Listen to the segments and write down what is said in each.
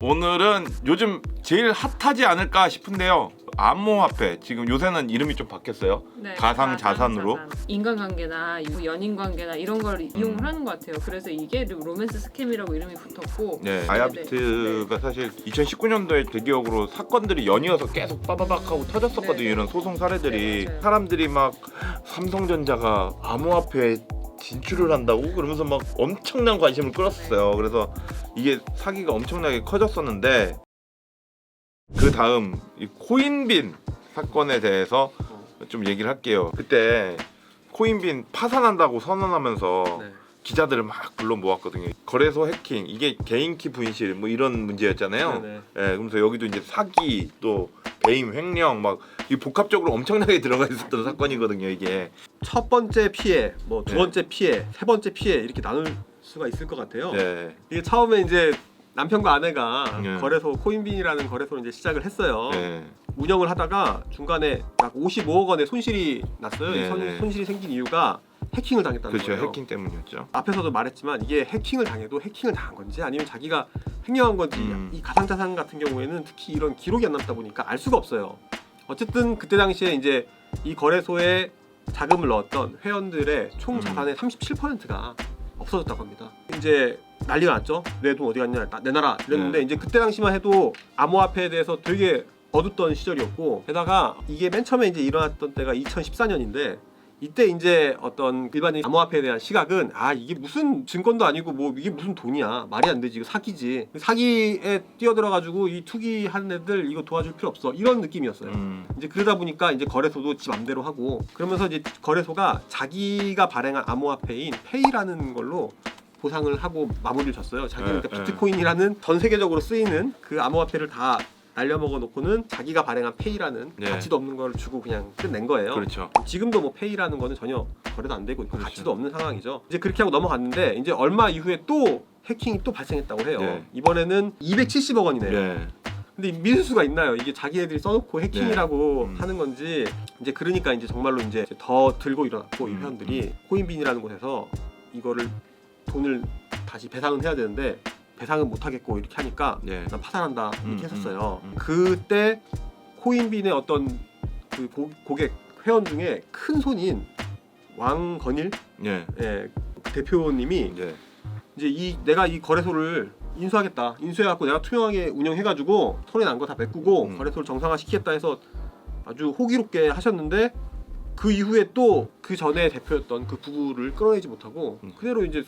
오늘은 요즘 제일 핫하지 않을까 싶은데요. 암호화폐 지금 요새는 이름이 좀 바뀌었어요. 네, 가상 자산으로? 자산. 인간관계나 뭐 연인관계나 이런 걸 이용을 음. 하는 것 같아요. 그래서 이게 로맨스 스캠이라고 이름이 붙었고 네, 네, 아야비트가 사실 2019년도에 대기업으로 사건들이 연이어서 계속 빠바박 하고 터졌었거든요. 네, 네. 이런 소송 사례들이 네, 맞아요. 사람들이 막 삼성전자가 암호화폐에 진출을 한다고 그러면서 막 엄청난 관심을 끌었어요. 그래서 이게 사기가 엄청나게 커졌었는데 그 다음 이 코인빈 사건에 대해서 좀 얘기를 할게요. 그때 코인빈 파산한다고 선언하면서 네. 기자들을 막 불러 모았거든요. 거래소 해킹, 이게 개인키 분실 뭐 이런 문제였잖아요. 네네. 예, 그러면서 여기도 이제 사기 또 배임 횡령 막 이 복합적으로 엄청나게 들어가 있었던 사건이거든요. 이게 첫 번째 피해, 뭐 두 네. 번째 피해, 세 번째 피해 이렇게 나눌 수가 있을 것 같아요. 네, 이게 처음에 이제 남편과 아내가 네. 거래소 코인빈이라는 거래소를 이제 시작을 했어요. 네, 운영을 하다가 중간에 약 55억 원의 손실이 났어요. 이 네, 손, 네. 손실이 생긴 이유가 해킹을 당했다는 그렇죠. 거예요. 해킹 때문이었죠. 앞에서도 말했지만 이게 해킹을 당해도 해킹을 당한 건지 아니면 자기가 횡령한 건지 음. 이 가상자산 같은 경우에는 특히 이런 기록이 안 남다 보니까 알 수가 없어요. 어쨌든 그때 당시에 이제 이 거래소에 자금을 넣었던 회원들의 총 음. 자산의 37%가 없어졌다고 합니다. 이제 난리가 났죠. 내 돈 어디 갔냐, 나- 내놔라 이랬는데 네. 이제 그때 당시만 해도 암호화폐에 대해서 되게 어둡던 시절이었고 게다가 이게 맨 처음에 이제 일어났던 때가 2014년인데 이때 이제 어떤 일반인 암호화폐에 대한 시각은 아 이게 무슨 증권도 아니고 뭐 이게 무슨 돈이야 말이 안 되지 이거 사기지 사기에 뛰어들어 가지고 이 투기하는 애들 이거 도와줄 필요 없어 이런 느낌이었어요. 음, 이제 그러다 보니까 이제 거래소도 지 맘대로 하고 그러면서 이제 거래소가 자기가 발행한 암호화폐인 페이라는 걸로 보상을 하고 마무리를 졌어요. 자기는 네, 그러니까 네. 비트코인이라는 전 세계적으로 쓰이는 그 암호화폐를 다 날려먹어 놓고는 자기가 발행한 페이라는 네. 가치도 없는 걸 주고 그냥 끝낸 거예요. 그렇죠. 지금도 뭐 페이라는 거는 전혀 거래도 안 되고 있고 그렇죠. 가치도 없는 상황이죠. 이제 그렇게 하고 넘어갔는데 이제 얼마 이후에 또 해킹이 또 발생했다고 해요. 네. 이번에는 270억 원이네요. 네, 근데 믿을 수가 있나요? 이게 자기네들이 써놓고 해킹이라고 네. 음. 하는 건지 이제 그러니까 이제 정말로 이제 더 들고 일어났고 이 음, 회원들이 코인빈이라는 곳에서 이거를 돈을 다시 배상은 해야 되는데 배상은 못 하겠고 이렇게 하니까 네. 난 파산한다 이렇게 음, 했었어요. 음, 음. 그때 코인빈의 어떤 그 고, 고객 회원 중에 큰 손인 왕건일 네, 예, 대표님이 네, 이제 이 내가 이 거래소를 인수하겠다. 인수해갖고 내가 투명하게 운영해가지고 손해 난거 다 메꾸고 음. 거래소를 정상화 시키겠다 해서 아주 호기롭게 하셨는데 그 이후에 또 그 전에 대표였던 그 부부를 끌어내지 못하고 음. 그대로 이제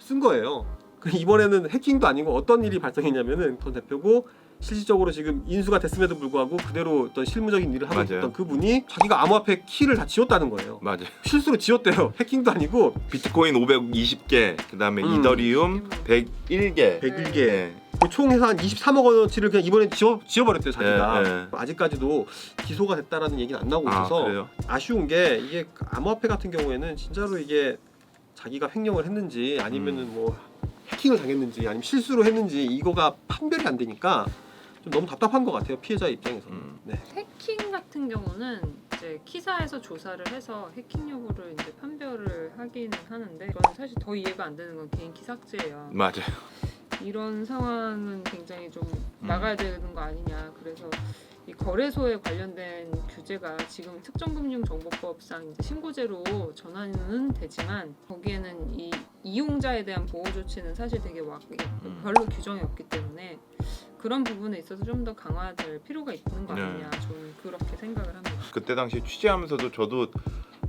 쓴 거예요. 그 이번에는 해킹도 아니고 어떤 일이 발생했냐면은 전 대표고 실질적으로 지금 인수가 됐음에도 불구하고 그대로 어떤 실무적인 일을 하고 맞아요. 있었던 그분이 자기가 암호화폐 키를 다 지웠다는 거예요. 맞아요. 실수로 지웠대요. 해킹도 아니고 비트코인 520개, 그다음에 음. 이더리움 101개. 101개. 네. 총 해서 한 23억 원어치를 그냥 이번에 지워 지워버렸대요 자기가 네, 네. 아직까지도 기소가 됐다라는 얘기는 안 나오고 아, 있어서 그래요? 아 쉬운 게 이게 암호화폐 같은 경우에는 진짜로 이게 자기가 횡령을 했는지 아니면은 음. 뭐 해킹을 당했는지 아니면 실수로 했는지 이거가 판별이 안 되니까 좀 너무 답답한 것 같아요 피해자 입장에서는. 음. 네. 해킹 같은 경우는 이제 키사에서 조사를 해서 해킹 여부를 이제 판별을 하기는 하는데 저는 사실 더 이해가 안 되는 건 개인 키 삭제예요. 맞아요. 이런 상황은 굉장히 좀 음. 나가야 되는 거 아니냐. 그래서 이 거래소에 관련된 규제가 지금 특정금융정보법상 이제 신고제로 전환은 되지만 거기에는 이 이용자에 대한 보호 조치는 사실 되게 와, 음. 별로 규정이 없기 때문에 그런 부분에 있어서 좀 더 강화될 필요가 있는 거 네. 아니냐. 저는 그렇게 생각을 합니다. 그때 당시 취재하면서도 저도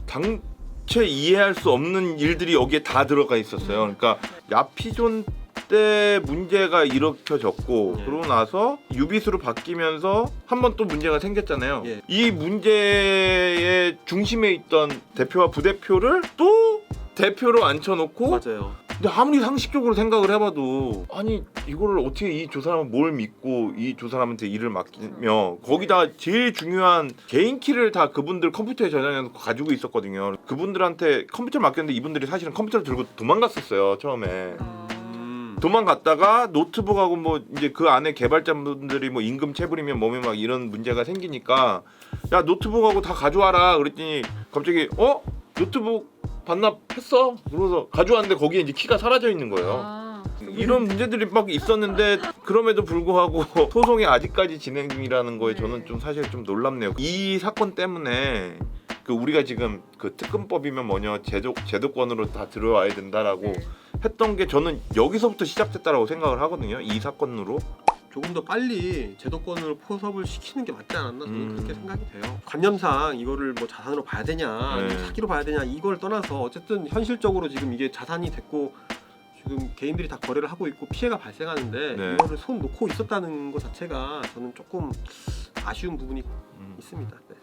당최 이해할 수 없는 일들이 여기에 다 들어가 있었어요. 그러니까 야피존 때 문제가 일으켜졌고 예. 그러고 나서 유비수로 바뀌면서 한 번 또 문제가 생겼잖아요. 예. 이 문제의 중심에 있던 대표와 부대표를 또 대표로 앉혀놓고 맞아요. 근데 아무리 상식적으로 생각을 해봐도 아니 이거를 어떻게 이조 사람은 뭘 믿고 이조 사람한테 일을 맡기며 거기다 제일 중요한 개인 키를 다 그분들 컴퓨터에 저장해서 가지고 있었거든요. 그분들한테 컴퓨터 를 맡겼는데 이분들이 사실은 컴퓨터를 들고 도망갔었어요 처음에. 음. 도망갔다가 노트북하고 뭐 이제 그 안에 개발자분들이 뭐 임금 체불이면 뭐면 막 이런 문제가 생기니까 야 노트북하고 다 가져와라 그랬더니 갑자기 어 노트북 반납했어. 그러면서 가져왔는데 거기에 이제 키가 사라져 있는 거예요. 아, 이런 문제들이 막 있었는데 그럼에도 불구하고 소송이 아직까지 진행 중이라는 거에 저는 네. 좀 사실 좀 놀랍네요. 이 사건 때문에 그 우리가 지금 그 특검법이면 뭐냐 제도 제도권으로 다 들어와야 된다라고 네. 했던 게 저는 여기서부터 시작됐다라고 생각을 하거든요. 이 사건으로. 조금 더 빨리 제도권을 포섭을 시키는 게 맞지 않았나 저는 음. 그렇게 생각이 돼요. 관념상 이거를 뭐 자산으로 봐야 되냐, 네. 사기로 봐야 되냐 이걸 떠나서 어쨌든 현실적으로 지금 이게 자산이 됐고 지금 개인들이 다 거래를 하고 있고 피해가 발생하는데 네. 이거를 손 놓고 있었다는 것 자체가 저는 조금 아쉬운 부분이 음. 있습니다. 네.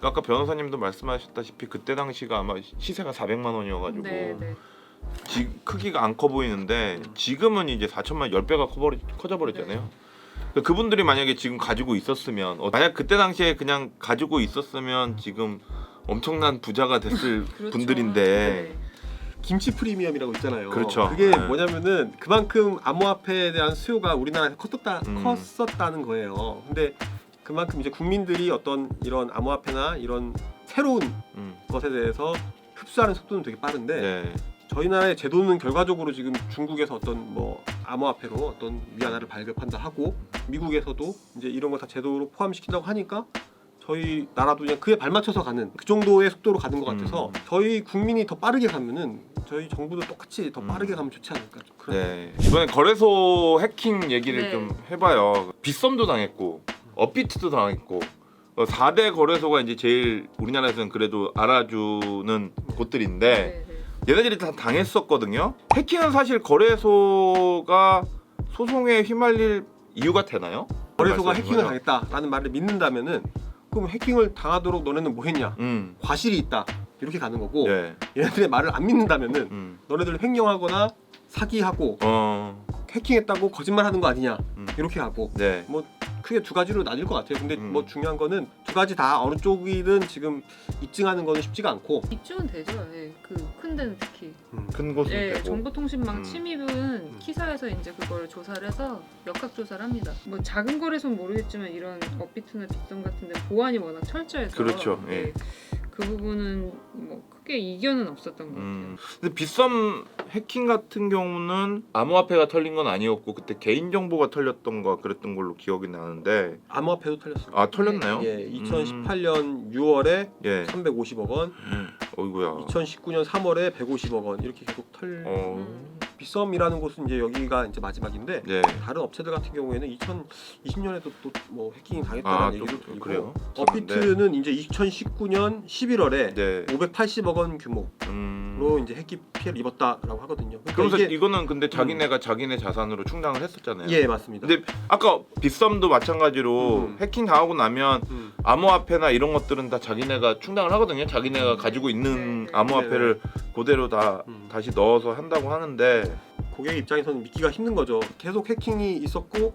아까 변호사님도 말씀하셨다시피 그때 당시가 아마 시세가 400만 원이어가지고 네, 네. 지, 크기가 안 커 보이는데 음. 지금은 이제 4천만 10배가 커버리, 커져 버렸잖아요. 그분들이 만약에 지금 가지고 있었으면 어, 만약 그때 당시에 그냥 가지고 있었으면 지금 엄청난 부자가 됐을 그렇죠. 분들인데 네. 김치 프리미엄이라고 있잖아요. 그렇죠. 그게 네. 뭐냐면은 그만큼 암호화폐에 대한 수요가 우리나라에서 컸었다, 음. 컸었다는 거예요. 근데 그만큼 이제 국민들이 어떤 이런 암호화폐나 이런 새로운 음, 것에 대해서 흡수하는 속도는 되게 빠른데 네. 저희 나라의 제도는 결과적으로 지금 중국에서 어떤 뭐 암호화폐로 어떤 위안화를 발급한다 하고 미국에서도 이제 이런 거다 제도로 포함시킨다고 하니까 저희 나라도 그냥 그에 발맞춰서 가는 그 정도의 속도로 가는 것 같아서 음. 저희 국민이 더 빠르게 가면은 저희 정부도 똑같이 더 음. 빠르게 가면 좋지 않을까 좀 그런 네. 이번에 거래소 해킹 얘기를 네. 좀 해봐요. 빗썸도 당했고 업비트도 당했고 어, 4대 거래소가 이제 제일 우리나라에서는 그래도 알아주는 곳들인데 네, 네. 얘네들이 다 당했었거든요. 해킹은 사실 거래소가 소송에 휘말릴 이유가 되나요? 거래소가 말씀하신 해킹을 거죠? 당했다라는 말을 믿는다면은 그럼 해킹을 당하도록 너네는 뭐 했냐 음. 과실이 있다 이렇게 가는 거고 네. 얘네들의 말을 안 믿는다면은 음. 너네들 횡령하거나 사기하고 어. 해킹했다고 거짓말하는 거 아니냐 음. 이렇게 하고 네. 크게 두 가지로 나뉠 것 같아요. 근데 음. 뭐 중요한 거는 두 가지 다 어느 쪽이든 지금 입증하는 거는 쉽지가 않고 입증은 되죠. 예. 그큰 데는 특히. 큰 곳은 예, 되고. 정보통신망 음. 침입은 키사에서 이제 그걸 조사를 해서 역학 조사를 합니다. 뭐 작은 거래소는 모르겠지만 이런 업비트나 빅썸 같은 데 보안이 워낙 철저해서 그렇죠, 예. 예, 그 부분은 뭐 크게 이견은 없었던 것 같아요. 음. 근데 빗썸 해킹 같은 경우는 암호화폐가 털린 건 아니었고 그때 개인 정보가 털렸던 거 그랬던 걸로 기억이 나는데 암호화폐도 털렸어요. 아 털렸나요? 예, 음. 2018년 6월에 예. 350억 원, 어이구야. 2019년 3월에 150억 원 이렇게 계속 털. 어. 음. 빗썸이라는 곳은 이제 여기가 이제 마지막인데 네. 다른 업체들 같은 경우에는 2020년에도 또 뭐 해킹이 당했다는 아, 얘기도 또 들리고 그래요? 업비트는 이제 2019년 11월에 네. 580억 원 규모 로 음. 이제 해킹 피해를 입었다라고 하거든요. 그러니까 그러면서 이게- 이거는 근데 자기네가 자기네 자산으로 충당을 했었잖아요. 예 맞습니다. 근데 아까 빗썸도 마찬가지로 음. 해킹 당하고 나면 음. 암호화폐나 이런 것들은 다 자기네가 충당을 하거든요. 자기네가 가지고 있는 네. 암호화폐를 그대로 다 음. 다시 넣어서 한다고 하는데 고객 입장에서는 믿기가 힘든 거죠. 계속 해킹이 있었고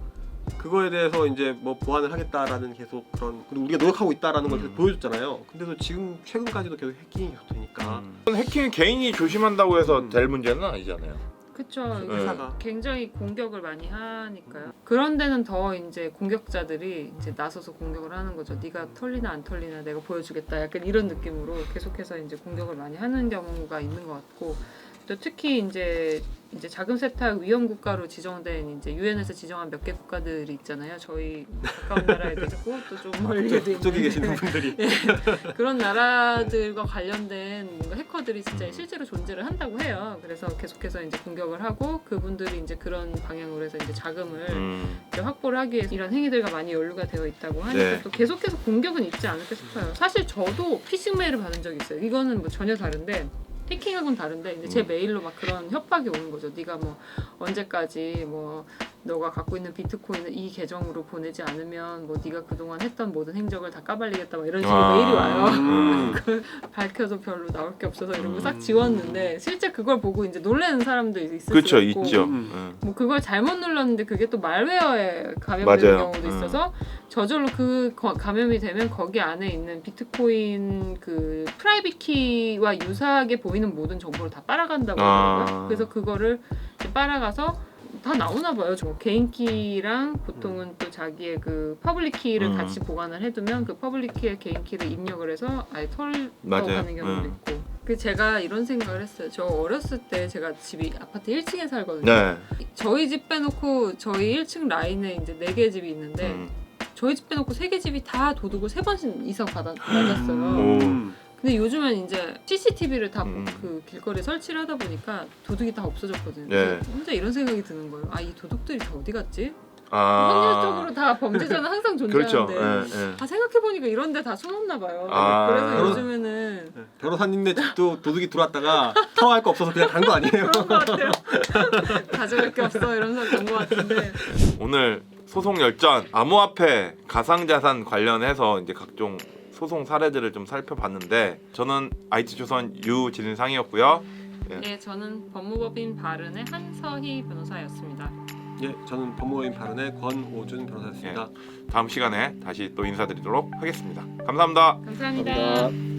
그거에 대해서 이제 뭐 보완을 하겠다라는 계속 그런 그리고 우리가 노력하고 있다라는 걸 음. 계속 보여줬잖아요. 근데도 지금 최근까지도 계속 해킹이 계속 되니까 음. 해킹 개인이 조심한다고 해서 음. 될 문제는 아니잖아요. 그쵸. 네. 회사가 굉장히 공격을 많이 하니까요. 그런 데는 더 이제 공격자들이 이제 나서서 공격을 하는 거죠. 네가 털리나 안 털리나 내가 보여주겠다. 약간 이런 느낌으로 계속해서 이제 공격을 많이 하는 경우가 있는 것 같고 또 특히 이제 이제 자금 세탁 위험 국가로 지정된 이제 유엔에서 지정한 몇 개 국가들이 있잖아요. 저희 가까운 나라에도 있고 또좀 그쪽에 있는 계시는 분들이 그런 나라들과 관련된 뭔가 해커들이 진짜 음. 실제로 존재를 한다고 해요. 그래서 계속해서 이제 공격을 하고 그분들이 이제 그런 방향으로 해서 이제 자금을 음. 이제 확보를 하기 위해서 이런 행위들과 많이 연루가 되어 있다고 하니까 네. 또 계속해서 공격은 있지 않을까 싶어요. 사실 저도 피싱 메일을 받은 적이 있어요. 이거는 뭐 전혀 다른데 해킹하고는 다른데 이제 제 음. 메일로 막 그런 협박이 오는 거죠. 네가 뭐 언제까지 뭐 너가 갖고 있는 비트코인을 이 계정으로 보내지 않으면 뭐 네가 그동안 했던 모든 행적을 다 까발리겠다 막 이런 식으로 아. 메일이 와요. 음. 밝혀도 별로 나올 게 없어서 이러고 음. 싹 지웠는데 실제 그걸 보고 이제 놀라는 사람도 있을 그렇죠, 수 있고 있죠. 음. 음. 뭐 그걸 잘못 눌렀는데 그게 또 말웨어에 감염되는 맞아요. 경우도 음. 있어서 저절로 그 거- 감염이 되면 거기 안에 있는 비트코인 그 프라이빗 키와 유사하게 보이는 모든 정보를 다 빨아간다고 아. 하더라고요. 그래서 그거를 이제 빨아가서 다 나오나 봐요. 저 개인 키랑 보통은 또 자기의 그 퍼블릭 키를 음. 같이 보관을 해두면 그 퍼블릭 키에 개인 키를 입력을 해서 아예 털고 맞아요. 가는 경우도 음. 있고 그 제가 이런 생각을 했어요. 저 어렸을 때 제가 집이 아파트 1층에 살거든요. 네. 저희 집 빼놓고 저희 1층 라인에 이제 네 개 집이 있는데 음. 저희 집 빼놓고 세 개 집이 다 도둑을 세번 이상 받아 맞았어요. 음. 근데 요즘은 이제 CCTV를 다 음. 그 길거리에 설치를 하다 보니까 도둑이 다 없어졌거든요. 네. 그래서 혼자 이런 생각이 드는 거예요. 아 이 도둑들이 다 어디 갔지? 아. 확률적으로 다 범죄자는 항상 그렇죠. 존재하는데 예, 예. 아 생각해 보니까 이런 데 다 숨었나 봐요. 아. 그래서 요즘에는 네. 변호사님네 집도 도둑이 들어왔다가 털어갈 거 없어서 그냥 간 거 아니에요? 그런 것 같아요. 가져갈 게 없어 이러면서 간것 같은데 오늘 소송 열전 암호화폐 가상자산 관련해서 이제 각종 소송 사례들을 좀 살펴봤는데 저는 IT 조선 유진상이었고요. 네 저는 법무법인 바른의 한서희 변호사였습니다. 예, 저는 법무법인 발언의 권오준 변호사였습니다. 다음 시간에 다시 또 인사드리도록 하겠습니다. 감사합니다. 감사합니다. 감사합니다.